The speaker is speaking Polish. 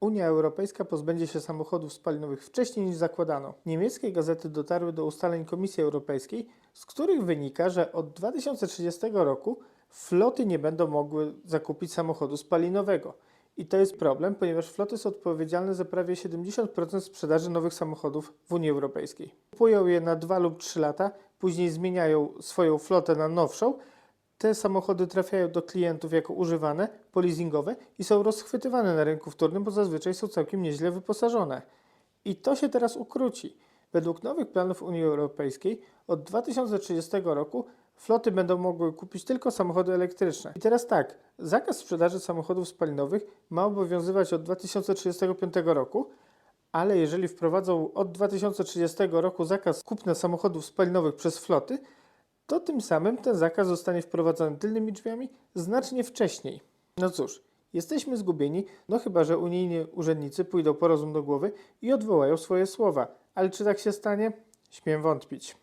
Unia Europejska pozbędzie się samochodów spalinowych wcześniej niż zakładano. Niemieckie gazety dotarły do ustaleń Komisji Europejskiej, z których wynika, że od 2030 roku floty nie będą mogły zakupić samochodu spalinowego. I to jest problem, ponieważ floty są odpowiedzialne za prawie 70% sprzedaży nowych samochodów w Unii Europejskiej. Kupują je na 2 lub 3 lata, później zmieniają swoją flotę na nowszą, te samochody trafiają do klientów jako używane, polizingowe i są rozchwytywane na rynku wtórnym, bo zazwyczaj są całkiem nieźle wyposażone. I to się teraz ukróci. Według nowych planów Unii Europejskiej od 2030 roku floty będą mogły kupić tylko samochody elektryczne. I teraz tak, zakaz sprzedaży samochodów spalinowych ma obowiązywać od 2035 roku, ale jeżeli wprowadzą od 2030 roku zakaz kupna samochodów spalinowych przez floty, to tym samym ten zakaz zostanie wprowadzony tylnymi drzwiami znacznie wcześniej. No cóż, jesteśmy zgubieni, no chyba, że unijni urzędnicy pójdą po rozum do głowy i odwołają swoje słowa. Ale czy tak się stanie? Śmiem wątpić.